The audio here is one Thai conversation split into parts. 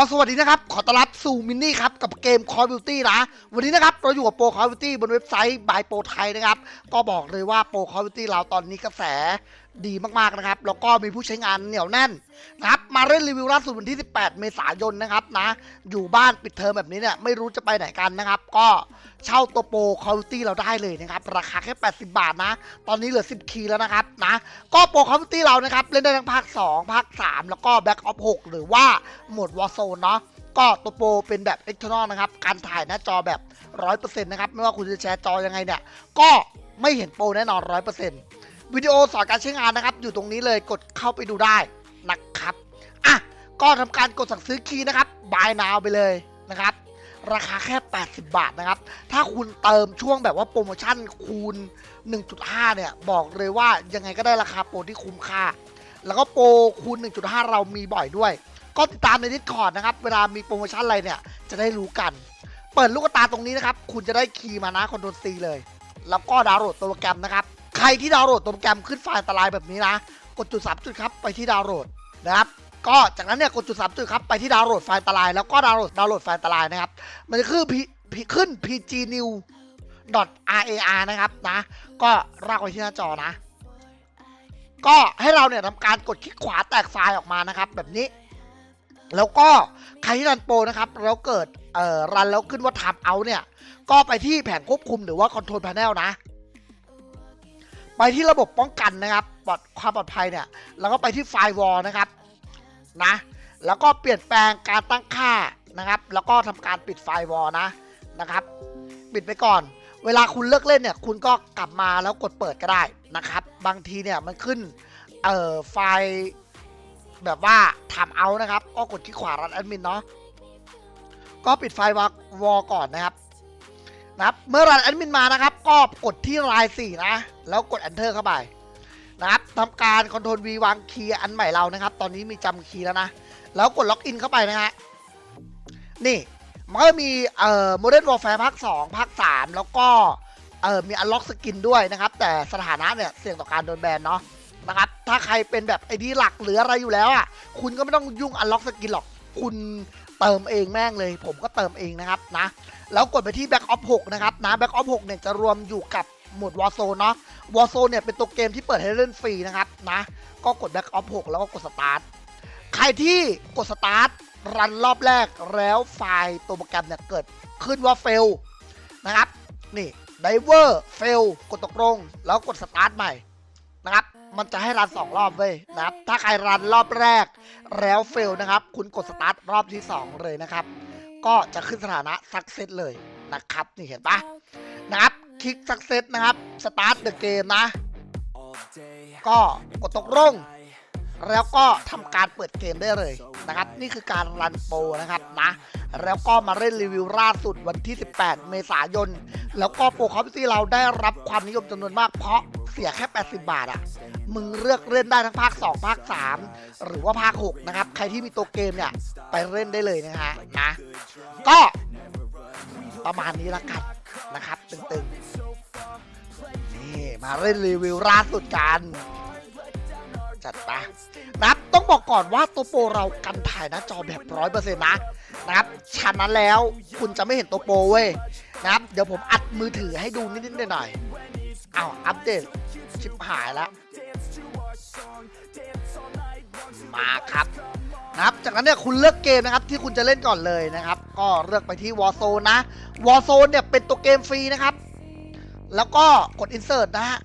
ก็สวัสดีนะครับ ขอต้อนรับสู่มินนี่ครับ กับเกม Call of Duty นะ วันนี้นะครับ เราอยู่กับโปร Call of Duty บนเว็บไซต์ by โปรไทยนะครับ ก็บอกเลยว่าโปร Call of Duty เราตอนนี้กระแสดีมากๆนะครับ แล้วก็มีผู้ใช้งานเหนียวแน่นนะครับ มาเล่นรีวิวล่าสุดวันที่ 18 เมษายนนะครับนะ อยู่บ้านปิดเทอมแบบนี้เนี่ยไม่รู้จะไปไหนกันนะครับ ก็ เช่าตัวโปร Call of Duty เราได้เลยนะครับ ราคาแค่ 80 บาทนะ ตอนนี้เหลือ 10 คีย์แล้วนะครับนะ ก็โปร Call of Duty เรานะครับ เล่นได้ทั้งภาค 2 ภาค 3 แล้วก็ Back of 6หรือว่าโหมด Warzone เนาะก็ตัวโปรเป็นแบบ external นะครับ การถ่ายหน้าจอแบบ 100%นะครับ ไม่ว่าคุณจะแชร์จอยังไงเนี่ย ก็ไม่เห็นโปรแน่นอน 100%วิดีโอสอนการใช้งานนะครับ อยู่ตรงนี้เลยกดเข้าไปดูได้นะครับ อะ ก็ทำการกดสั่งซื้อคีย์นะครับ buy now ไปเลยนะครับ ราคาแค่ 80 บาทนะครับ ถ้าคุณเติมช่วงแบบว่าโปรโมชั่นคูณ 1.5 เนี่ย บอกเลยว่ายังไงก็ได้ราคาโปรที่คุ้มค่า แล้วก็โปรคูณ 1.5 เรามีบ่อยด้วย ก็ติดตามใน Discord นะครับ เวลามีโปรโมชั่นอะไรเนี่ย จะได้รู้กัน เปิดลูกตาตรงนี้นะครับ คุณจะได้คีย์มานะคอนโทรลซีเลย แล้วก็ดาวน์โหลดตัวโปรแกรมนะครับ ใครที่ดาวน์โหลดตัวโปรแกรมขึ้นไฟล์อันตรายแบบนี้นะ กดจุด3จุดครับไปที่ดาวน์โหลดนะครับ ก็จากนั้นเนี่ยกดจุด3จุดครับไปที่ดาวน์โหลดไฟล์อันตรายแล้วก็ดาวน์โหลดดาวน์โหลดไฟล์อันตรายนะครับ มันจะขึ้น P- P- ขึ้น pg new rar นะครับนะก็รากไว้ที่หน้าจอนะ ก็ให้เราเนี่ยทำการกดคลิกขวาแตกไฟล์ออกมานะครับ แบบนี้ แล้วก็ใครที่รันโปรนะครับแล้วเกิดเอ่อรันแล้วขึ้นว่าทำเอาเนี่ย ก็ไปที่แผงควบคุมหรือว่า Control Panel นะ ไปที่ระบบป้องกันนะครับปลอดความปลอดภัยเนี่ย แล้วก็ไปที่ไฟวอลนะครับ นะ แล้วก็เปลี่ยนแปลงการตั้งค่านะครับ แล้วก็ทำการปิดไฟวอลนะนะครับ ปิดไปก่อน เวลาคุณเลิกเล่นเนี่ย คุณก็กลับมาแล้วกดเปิดก็ได้นะครับ บางทีเนี่ยมันขึ้นเอ่อไฟล์แบบว่าทำเอานะครับ ก็กดที่ขวารันแอดมินเนาะก็ปิดไฟล์ววอก่อนนะครับนะครับ เมื่อรันแอดมินมานะครับ ก็กดที่รายสี่นะ แล้วกด enter เข้าไป นะครับทำการ Ctrl V วางคีย์อันใหม่เรานะครับ ตอนนี้มีจำคีย์แล้วนะ แล้วกดล็อกอินเข้าไปนะฮะ นี่มันก็มีเอ่อ Modern Warfare ภาค2ภาค 3 แล้วก็เอ่อมี Unlock Skin ด้วยนะครับ แต่สถานะเนี่ยเสี่ยงต่อการโดนแบนเนาะนะครับ ถ้าใครเป็นแบบไอดีหลักหรืออะไรอยู่แล้วอะ คุณก็ไม่ต้องยุ่งอันล็อกสกินหรอก คุณเติมเองแม่งเลย ผมก็เติมเองนะครับนะ แล้วกดไปที่ Back of 6 นะครับนะ Back of 6 เนี่ยจะรวมอยู่กับ หมวด Warzone เนาะ Warzone เนี่ยเป็นตัวเกมที่เปิดให้เล่นฟรีนะครับนะก็กด Back of 6แล้วก็กด Start ใครที่กด Start รันรอบแรกแล้วไฟล์ตัวโปรแกรมเนี่ยเกิดขึ้นว่า fail นะครับนี่ Diver fail กดตกลงแล้วกด Start ใหม่นะครับมันจะให้รันสองรอบเว้ยนะครับ ถ้าใครรันรอบแรกแล้วเฟลนะครับ คุณกดสตาร์ทรอบที่ 2 เลยนะครับ ก็จะขึ้นสถานะสักเซตเลยนะครับ นี่เห็นปะ คลิกสักเซตนะครับสตาร์ทเดอะเกมนะ ก็กดตกลงแล้วก็ทำการเปิดเกมได้เลยนะครับ นี่คือการรันโปรนะครับนะ แล้วก็มาเล่นรีวิวล่าสุดวันที่ 18 เมษายน แล้วก็โปรคอมพิวตี้เราได้รับความนิยมจำนวนมากเพราะเสียแค่ 80 บาทอะมึงเลือกเล่นได้ทั้งภาค 2 ภาค 3 หรือว่าภาค 6 นะครับ ใครที่มีตัวเกมเนี่ย ไปเล่นได้เลยนะฮะนะ ก็ประมาณนี้ละกันนะครับ ตึงๆ มาเล่นรีวิวล่าสุดกัน จัดไปนะครับต้องบอกก่อนว่าตัวโปรเรากันถ่ายหน้าจอแบบร้อยเปอร์เซ็นต์นะนะครับฉะนั้นแล้วคุณจะไม่เห็นตัวโปรเว้ยนะครับ เดี๋ยวผมอัดมือถือให้ดูนิดๆหน่อยๆเอาอัปเดตชิบหายแล้วมาครับนะครับ จากนั้นเนี่ยคุณเลือกเกมนะครับที่คุณจะเล่นก่อนเลยนะครับ ก็เลือกไปที่ Warzone นะ Warzone เนี่ยเป็นตัวเกมฟรีนะครับ แล้วก็กด Insert นะฮะ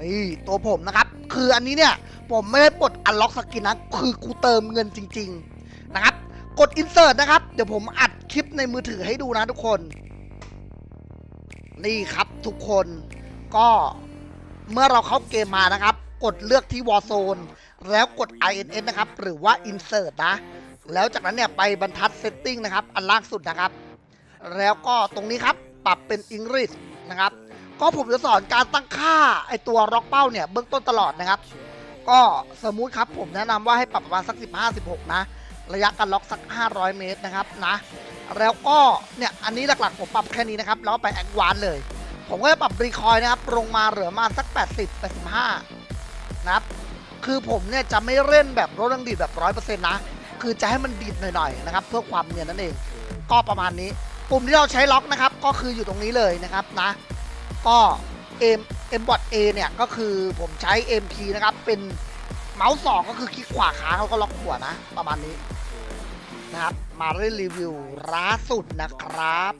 นี่ตัวผมนะครับ คืออันนี้เนี่ย ผมไม่ได้ปลดอันล็อกสกินนะ คือกูเติมเงินจริง ๆ นะครับ กด insert นะครับ เดี๋ยวผมอัดคลิปในมือถือให้ดูนะทุกคน นี่ครับทุกคนก็เมื่อเราเข้าเกมมานะครับ กดเลือกที่ Warzone แล้วกด INS นะครับ หรือว่า insert นะ แล้วจากนั้นเนี่ยไปบรรทัด setting นะครับ อันล่างสุดนะครับ แล้วก็ตรงนี้ครับ ปรับเป็น English นะครับ ก็ผมจะสอนการตั้งค่าไอตัวล็อกเป้าเนี่ยเบื้องต้นตลอดนะครับ ก็สมมุติครับผมแนะนำว่าให้ปรับประมาณสัก 15 16 นะ ระยะการล็อกสัก 500 เมตรนะครับนะแล้วก็เนี่ยอันนี้หลักๆผมปรับแค่นี้นะครับแล้วก็ไปแอดวานเลย ผมก็จะปรับรีคอยนะครับลงมาเหลือประมาสัก 80 85 นะครับ คือผมเนี่ยจะไม่เล่นแบบรถดังดีดแบบ 100%นะ คือจะให้มันดีดหน่อยๆนะครับ เพื่อความเนียนนั่นเอง ก็ประมาณนี้ ปุ่มที่เราใช้ล็อกนะครับ ก็คืออยู่ตรงนี้เลยนะครับนะ ก็เอ็มเอ็มบอทเอเนี่ย ก็คือผมใช้ MT นะครับ เป็นเมาส์สองก็คือคลิกขวาค้างเขาก็ล็อกหัวนะ ประมาณนี้นะครับ มาเรื่อยรีวิวล่าสุดนะครับ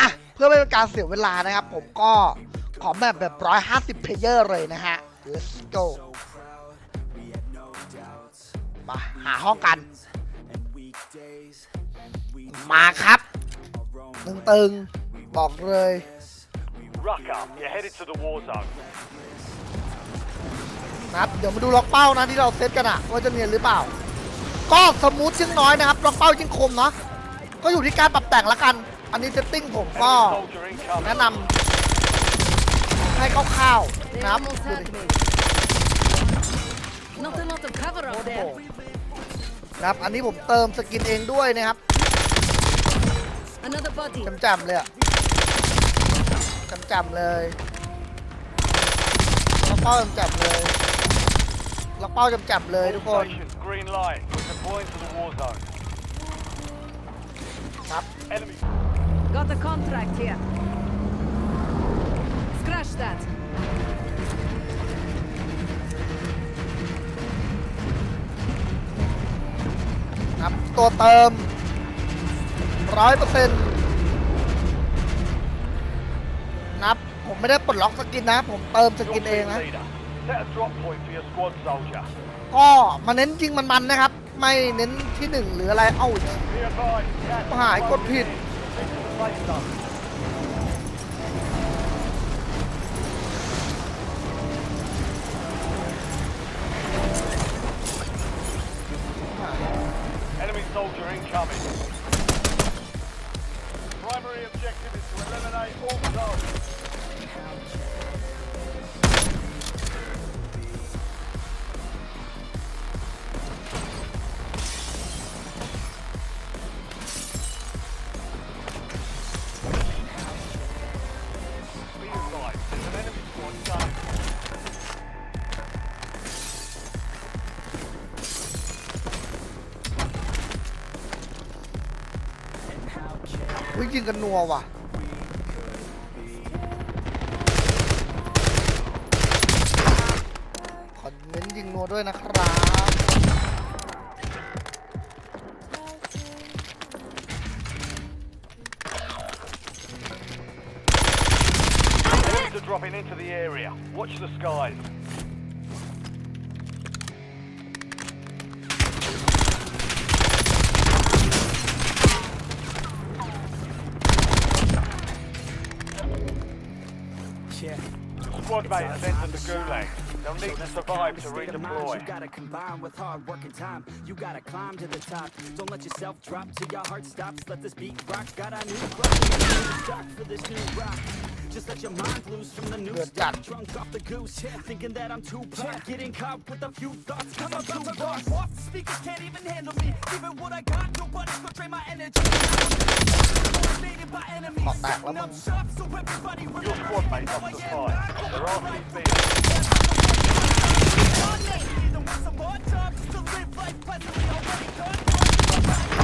อะเพื่อไม่เป็นการเสียเวลานะครับ ผมก็ขอแบบแบบ150เพลเยอร์เลยนะฮะ let's go มาหาห้องกัน มาครับตึงตึงๆบอกเลย Ruck up, you're headed to the war zone. นะครับเดี๋ยวมาดูล็อกเป้านะที่เราเซตกันอะว่าจะเนียนหรือเปล่า ก็สมูทยิ่งน้อยนะครับล็อกเป้ายิ่งคมเนาะก็อยู่ที่การปรับแต่งละกัน อันนี้เซตติ้งผมก็ Enemy soldier incoming. แนะนำให้คร่าวๆ They นะครับ almost ดู had ดิ me. Not a lot of cover โอ้ up โห there. นะครับ อันนี้ผมเติมสกินเองด้วยนะครับ Another body. จำๆเลยอะจำๆเลยล็อกเป้าจำๆเลยล็อกเป้าจำๆเลย All ทุกคน stations, green light. We're deploying to the war zone. ครับ Enemy. Got a contract here. Scratch that. ครับตัวเติม ร้อยเปอร์เซ็นต์นับ ผมไม่ได้ปลดล็อกสกินนะ ผมเติมสกินเองนะ ก็มาเน้นจริงมันๆนะครับ ไม่เน้นที่หนึ่งหรืออะไร เอ้าหายกดผิดอ่า Enemy soldier incoming. Primary objective is to eliminate all zones. ยิงกันนัวว่ะขอนเน้นยิงนัวด้วยนะครับ dropping into the area. Watch the skies. talk about his sense of the gulag. They'll need to survive to State of mind, redeploy. You gotta combine with hard work and time. You gotta climb to the top. Don't let yourself drop till your heart stops. Let this beat rock. Got a new clock. For this new rock. Just let your mind loose from the new stuff. Drunk off the goose, thinking that I'm too pop. Getting caught with a few thoughts. Come up to. Off the speakers can't even handle me. Even what I got, nobody's gonna drain my energy. Motivated by enemies. Hot back, Setting up shop so everybody remembers squad Know off the not They're after alright. you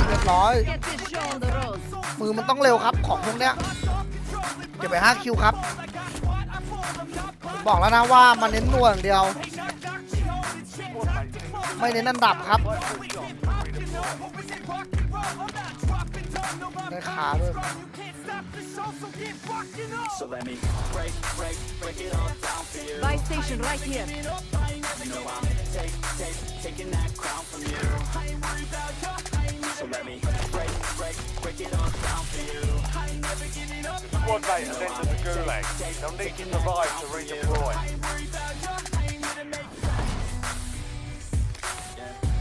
เรียบร้อย Get this show on the road. มือมันต้องเร็วครับของพวกเนี้ยเก็บไป5คิวครับบอกแล้วนะว่ามันเน้นหน่วอย่างเดียว Squad mates in ไม่เน้นอันดับครับ Fight all shots to redeploy. ในขาด้วย So let me break, break, break it all down for you. Buy station right here. You know I'm take, take, taking that crown from you. So let me break, break, break it all down for you. Squad mate has entered the gulag. They'll need to survive to redeploy.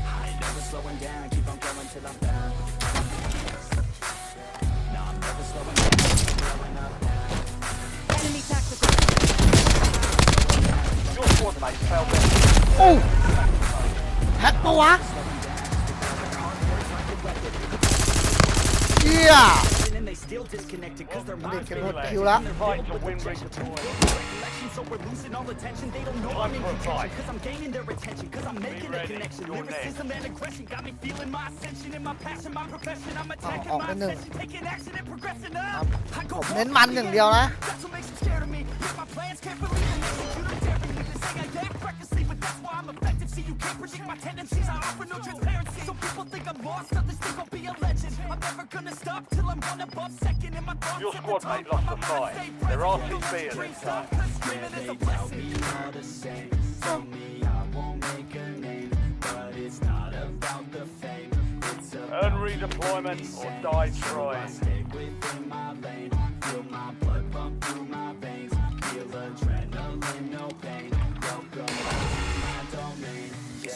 I ain't never slowing down, keep on going till I'm down. No, I'm never slowing down, keep blowing up. Enemy tactical. Your squad mate fell down โอ้แฮกปะวะเฮีย And they still disconnected cause their มันเด็ก minds เก็บ been หมดคิวแล้ว Fight to win redeploy. direction, so we're losing all attention. They don't know I'm Time in for a contention, fight. cause I'm gaining their attention, cause I'm making a ready. connection. You're Lyricism and aggression got me feeling my ascension and my passion, my profession. I'm attacking oh, my cái nửa. obsession, taking action and progressing up. I ผ go ม hard เน้น for มัน the อย่างเดียวนะ That's what makes them scared of me. Make my plans carefully and execute them daringly. They say I act recklessly, but that's why I'm effective. See, you can't predict my tendencies. I offer no transparency. Some people think I'm lost, others think I'll be a legend. I'm never gonna stop till I'm one above second. And my thoughts Your squad top. mate lost My the fight. stay They're present. RCB Don't let at this stop, time. 'cause dreaming is a all the same. Tell me I won't make a name, but it's not about the fame. It's about Earn redeployment or die I trying. stay within my lane. Feel my blood pump through my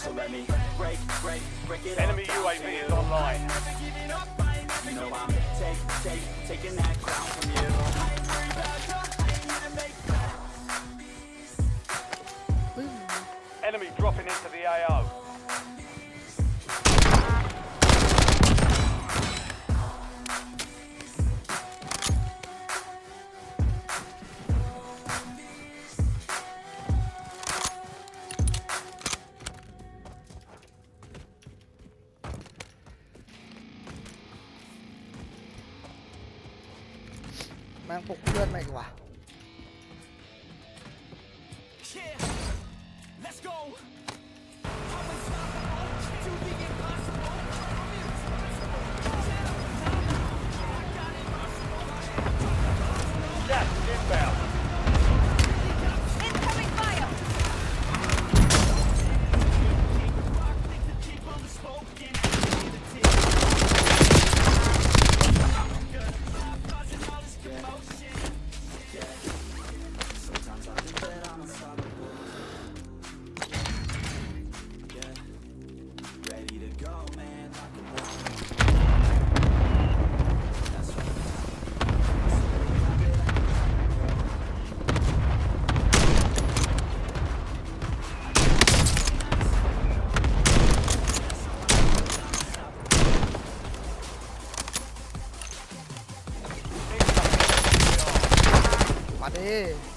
So let me break, break, break it Enemy UAV is online. You know I'm take, take, taking that crown from you. ม่งปลุกเพื่อนมาอีกว่ะ Yeah, enemy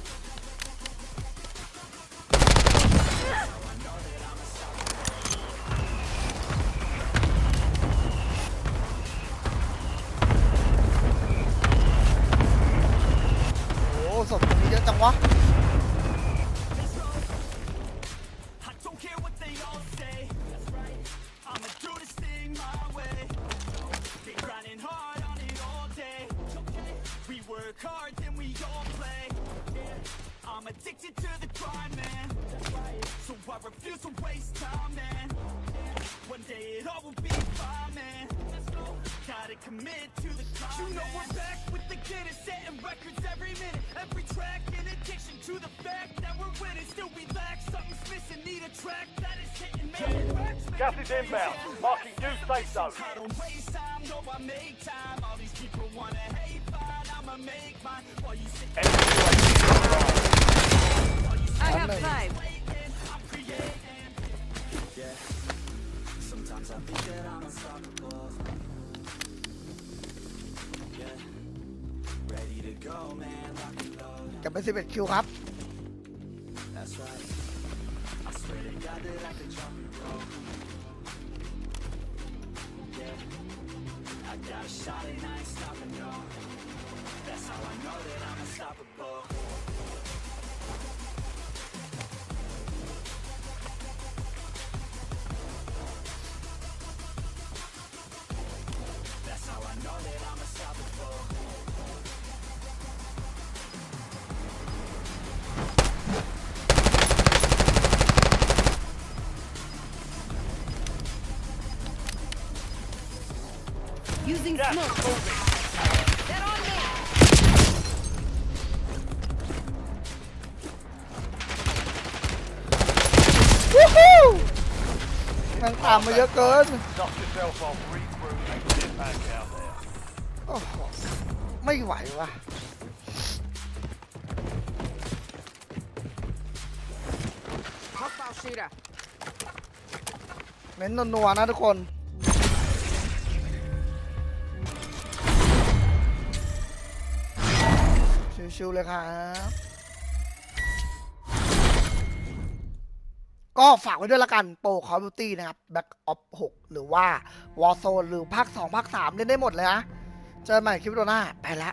Gas is inbound. Marking new safe zone. I don't waste time, no, I make time. All these people wanna hate, fine, I'ma make mine. While you sit Enemy UAV is online. I have five. Yeah. Sometimes I think that I'm unstoppable. Yeah. Ready to go, man. Lock and load. จะเป็น11คิวครับ That's right. I got a shot and I ain't stopping, no That's how I know that I'm unstoppable Using Gas smoke. Moving. They're on me. Woohoo! แมันตามมาเยอะเกิน Knock yourself off, regroup, and get back out there. โอ้โหไม่ไหวว่ะ Hostile shooter. เน้นนัวๆนะทุกคน ชิวๆเลยครับ ก็ฝากไว้ด้วยละกันโปรคอร์บิวตี้นะครับ Back of 6หรือว่า Warzone หรือภาค 2 ภาค 3 เล่นได้หมดเลยนะ เจอใหม่คลิปวิดีโอหน้า ไปละ